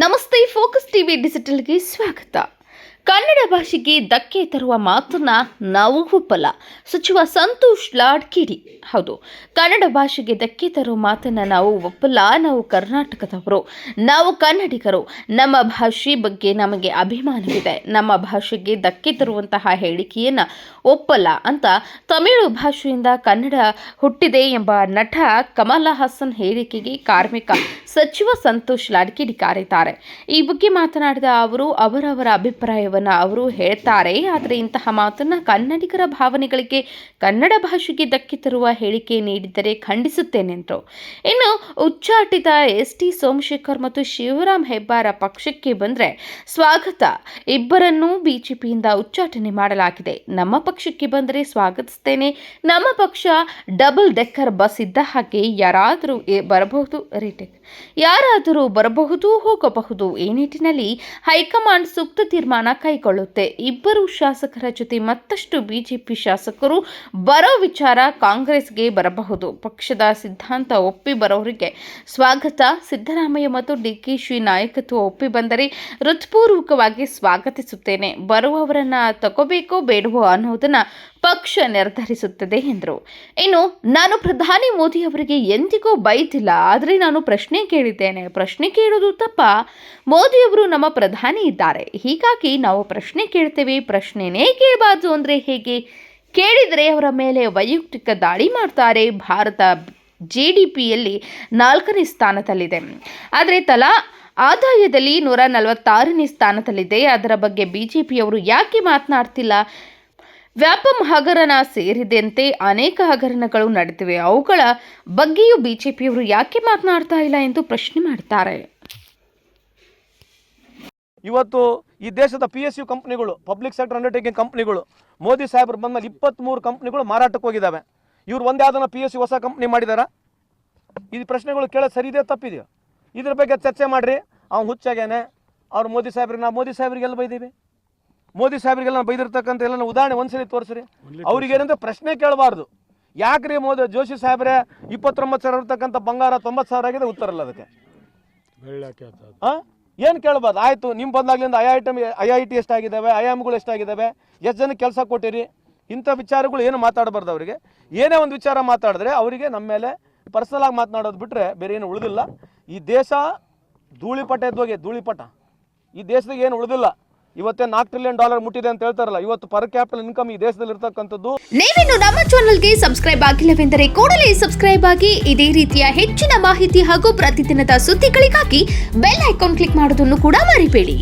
ನಮಸ್ತೆ focus TV ಡಿಜಿಟಲ್ಗೆ ಸ್ವಾಗತ. ಕನ್ನಡ ಭಾಷೆಗೆ ಧಕ್ಕೆ ತರುವ ಮಾತನ್ನ ನಾವು ಒಪ್ಪಲ್ಲ. ಸಚಿವ ಸಂತೋಷ್ ಲಾಡ್ಕಿಡಿ ಹೌದು. ಕನ್ನಡ ಭಾಷೆಗೆ ಧಕ್ಕೆ ತರುವ ಮಾತನ್ನ ನಾವು ಒಪ್ಪಲ್ಲ. ನಾವು ಕರ್ನಾಟಕದವರು. ನಾವು ಕನ್ನಡಿಗರು. ನಮ್ಮ ಭಾಷೆ ಬಗ್ಗೆ ನಮಗೆ ಅಭಿಮಾನವಿದೆ. ನಮ್ಮ ಭಾಷೆಗೆ ಧಕ್ಕೆ ತರುವಂತಹ ಹೇಳಿಕೆಯನ್ನ ಒಪ್ಪಲ್ಲ ಅಂತ ತಮಿಳು ಭಾಷೆಯಿಂದ ಕನ್ನಡ ಹುಟ್ಟಿದೆ ಎಂಬ ನಟ ಕಮಲ ಹಾಸನ್ ಹೇಳಿಕೆಗೆ ಕಾರ್ಮಿಕ ಸಚಿವ ಸಂತೋಷ್ ಲಾಡ್ಕಿಡಿ ಕಾರಿದ್ದಾರೆ. ಈ ಬಗ್ಗೆ ಮಾತನಾಡಿದ ಅವರು, ಅವರವರ ಅಭಿಪ್ರಾಯವನ್ನ ಅವರು ಹೇಳ್ತಾರೆ. ಆದರೆ ಇಂತಹ ಮಾತನ್ನ ಕನ್ನಡಿಗರ ಭಾವನೆಗಳಿಗೆ ಕನ್ನಡ ಭಾಷೆಗೆ ಧಕ್ಕೆ ತರುವ ಹೇಳಿಕೆ ನೀಡಿದ್ದರೆ ಖಂಡಿಸುತ್ತೇನೆ ಎಂದರು ಇನ್ನು ಉಚ್ಚಾಟಿತ ಎಸ್ ಟಿ ಸೋಮಶೇಖರ್ ಮತ್ತು ಶಿವರಾಮ್ ಹೆಬ್ಬಾರ ಪಕ್ಷಕ್ಕೆ ಬಂದರೆ ಸ್ವಾಗತ. ಇಬ್ಬರನ್ನೂ ಬಿಜೆಪಿಯಿಂದ ಉಚ್ಚಾಟನೆ ಮಾಡಲಾಗಿದೆ. ನಮ್ಮ ಪಕ್ಷಕ್ಕೆ ಬಂದರೆ ಸ್ವಾಗತಿಸ್ತೇನೆ. ನಮ್ಮ ಪಕ್ಷ ಡಬಲ್ ಡೆಕ್ಕರ್ ಬಸ್ ಇದ್ದ ಹಾಗೆ ಯಾರಾದರೂ ಬರಬಹುದು. ರಿಟೇಕ್. ಯಾರಾದರೂ ಬರಬಹುದು, ಹೋಗಬಹುದು. ಈ ನಿಟ್ಟಿನಲ್ಲಿ ಹೈಕಮಾಂಡ್ ಸೂಕ್ತ ತೀರ್ಮಾನ ಕೈಗೊಳ್ಳುತ್ತೆ ಇಬ್ಬರು ಶಾಸಕರ ಜೊತೆ ಮತ್ತಷ್ಟು ಬಿಜೆಪಿ ಶಾಸಕರು ಬರೋ ವಿಚಾರ ಕಾಂಗ್ರೆಸ್ಗೆ ಬರಬಹುದು. ಪಕ್ಷದ ಸಿದ್ಧಾಂತ ಒಪ್ಪಿ ಬರೋರಿಗೆ ಸ್ವಾಗತ. ಸಿದ್ದರಾಮಯ್ಯ ಮತ್ತು ಡಿಕೆಶಿ ನಾಯಕತ್ವ ಒಪ್ಪಿ ಬಂದರೆ ಹೃತ್ಪೂರ್ವಕವಾಗಿ ಸ್ವಾಗತಿಸುತ್ತೇನೆ. ಬರುವವರನ್ನ ತಗೋಬೇಕೋ ಬೇಡವೋ ಅನ್ನೋದನ್ನ ಪಕ್ಷ ನಿರ್ಧರಿಸುತ್ತದೆ ಎಂದರು. ಇನ್ನು ನಾನು ಪ್ರಧಾನಿ ಮೋದಿ ಅವರಿಗೆ ಎಂದಿಗೂ ಬೈತಿಲ್ಲ ಆದರೆ ನಾನು ಪ್ರಶ್ನೆ ಕೇಳಿದ್ದೇನೆ. ಪ್ರಶ್ನೆ ಕೇಳೋದು ತಪ್ಪ. ಮೋದಿಯವರು ನಮ್ಮ ಪ್ರಧಾನಿ ಇದ್ದಾರೆ. ಹೀಗಾಗಿ ನಾವು ಪ್ರಶ್ನೆ ಕೇಳ್ತೇವೆ. ಪ್ರಶ್ನೆನೇ ಕೇಳಬಾರ್ದು ಅಂದರೆ ಹೇಗೆ? ಕೇಳಿದರೆ ಅವರ ಮೇಲೆ ವೈಯಕ್ತಿಕ ದಾಳಿ ಮಾಡ್ತಾರೆ. ಭಾರತ ಜಿ ಡಿ ಪಿಯಲ್ಲಿ ನಾಲ್ಕನೇ ಸ್ಥಾನದಲ್ಲಿದೆ. ಆದರೆ ತಲಾ ಆದಾಯದಲ್ಲಿ ನೂರ ನಲವತ್ತಾರನೇ ಸ್ಥಾನದಲ್ಲಿದೆ. ಅದರ ಬಗ್ಗೆ ಬಿ ಜೆ ಪಿಯವರು ಯಾಕೆ ಮಾತನಾಡ್ತಿಲ್ಲ? ವ್ಯಾಪಂ ಹಗರಣ ಸೇರಿದಂತೆ ಅನೇಕ ಹಗರಣಗಳು ನಡೆದಿವೆ. ಅವುಗಳ ಬಗ್ಗೆಯೂ ಬಿ ಜೆ ಪಿಯವರು ಯಾಕೆ ಮಾತನಾಡ್ತಾ ಇಲ್ಲ ಎಂದು ಪ್ರಶ್ನೆ ಮಾಡ್ತಾರೆ. ಇವತ್ತು ಈ ದೇಶದ ಪಿ ಎಸ್ ಯು ಕಂಪ್ನಿಗಳು ಪಬ್ಲಿಕ್ ಸೆಕ್ಟರ್ ಅಂಡರ್ಟೇಕಿಂಗ್ ಕಂಪ್ನಿಗಳು ಮೋದಿ ಸಾಹೇಬರು ಬಂದ್ಮೇಲೆ ಇಪ್ಪತ್ತ್ಮೂರು ಕಂಪ್ನಿಗಳು ಮಾರಾಟಕ್ಕೆ ಹೋಗಿದ್ದಾವೆ. ಇವ್ರು ಒಂದೇ ಯಾವ್ದನ್ನ ಪಿ ಎಸ್ ಯು ಹೊಸ ಕಂಪ್ನಿ ಮಾಡಿದಾರ? ಈ ಪ್ರಶ್ನೆಗಳು ಕೇಳೋದು ಸರಿ ಇದೆಯೋ ತಪ್ಪಿದೆಯೋ ಇದ್ರ ಬಗ್ಗೆ ಚರ್ಚೆ ಮಾಡಿರಿ. ಅವ್ನು ಹುಚ್ಚಾಗೇನೆ. ಅವ್ರು ಮೋದಿ ಸಾಹೇಬ್ರಿಗೆ ನಾವು ಮೋದಿ ಸಾಹೇಬ್ರಿಗೆಲ್ಲ ಬೈದೀವಿ? ಮೋದಿ ಸಾಹೇಬ್ರಿಗೆಲ್ಲ ನಾವು ಬೈದಿರ್ತಕ್ಕಂಥ ಎಲ್ಲ ಉದಾಹರಣೆ ಒಂದ್ಸರಿ ತೋರಿಸ್ರಿ. ಅವ್ರಿಗೆ ಏನಂದ್ರೆ ಪ್ರಶ್ನೆ ಕೇಳಬಾರ್ದು. ಯಾಕ್ರಿ ಮೋದಿ ಜೋಶಿ ಸಾಹೇಬ್ರೆ ಇಪ್ಪತ್ತೊಂಬತ್ತು ಸಾವಿರ ಇರ್ತಕ್ಕಂಥ ಬಂಗಾರ ತೊಂಬತ್ತು ಸಾವಿರ ಆಗಿದೆ ಉತ್ತರ ಇಲ್ಲ ಅದಕ್ಕೆ. ಹಾಂ ಏನು ಕೇಳ್ಬೋದು? ಆಯಿತು ನಿಮ್ಮ ಬಂದಾಗ್ಲಿಂದ I I T I I T ಎಷ್ಟಾಗಿದ್ದಾವೆ? I ಎಮ್ಗಳು ಎಷ್ಟಾಗಿದ್ದಾವೆ? ಎಷ್ಟು ಜನಕ್ಕೆ ಕೆಲಸ ಕೊಟ್ಟಿರಿ? ಇಂಥ ವಿಚಾರಗಳು ಏನು ಮಾತಾಡಬಾರ್ದು ಅವರಿಗೆ? ಏನೇ ಒಂದು ವಿಚಾರ ಮಾತಾಡಿದ್ರೆ ಅವರಿಗೆ ನಮ್ಮ ಮೇಲೆ ಪರ್ಸನಲ್ ಆಗಿ ಮಾತನಾಡೋದು ಬಿಟ್ಟರೆ ಬೇರೆ ಏನು ಉಳಿದಿಲ್ಲ. ಈ ದೇಶ ಧೂಳಿಪಟ ಎದ್ದೋಗಿ ಧೂಳಿಪಟ. ಈ ದೇಶದಾಗ ಏನು ಉಳಿದಿಲ್ಲ. ಇವತ್ತೇ ನಾಲ್ಕು ಟ್ರಿಲಿಯನ್ ಡಾಲರ್ ಮುಟ್ಟಿದೆ ಅಂತ ಹೇಳ್ತಾರಲ್ಲ, ಇವತ್ತು ಪರ್ ಕ್ಯಾಪಿಟಲ್ ಇನ್ಕಮ್ ಈ ದೇಶದಲ್ಲಿ ಇರ್ತಕ್ಕಂಥದ್ದು. ನೀವಿನ್ನು ನಮ್ಮ ಚಾನಲ್ಗೆ ಸಬ್ಸ್ಕ್ರೈಬ್ ಆಗಿಲ್ಲವೆಂದರೆ ಕೂಡಲೇ ಸಬ್ಸ್ಕ್ರೈಬ್ ಆಗಿ, ಇದೇ ರೀತಿಯ ಹೆಚ್ಚಿನ ಮಾಹಿತಿ ಹಾಗೂ ಪ್ರತಿದಿನದ ಸುದ್ದಿಗಳಿಗಾಗಿ ಬೆಲ್ ಐಕಾನ್ ಕ್ಲಿಕ್ ಮಾಡೋದನ್ನು ಕೂಡ ಮರಿಬೇಡಿ.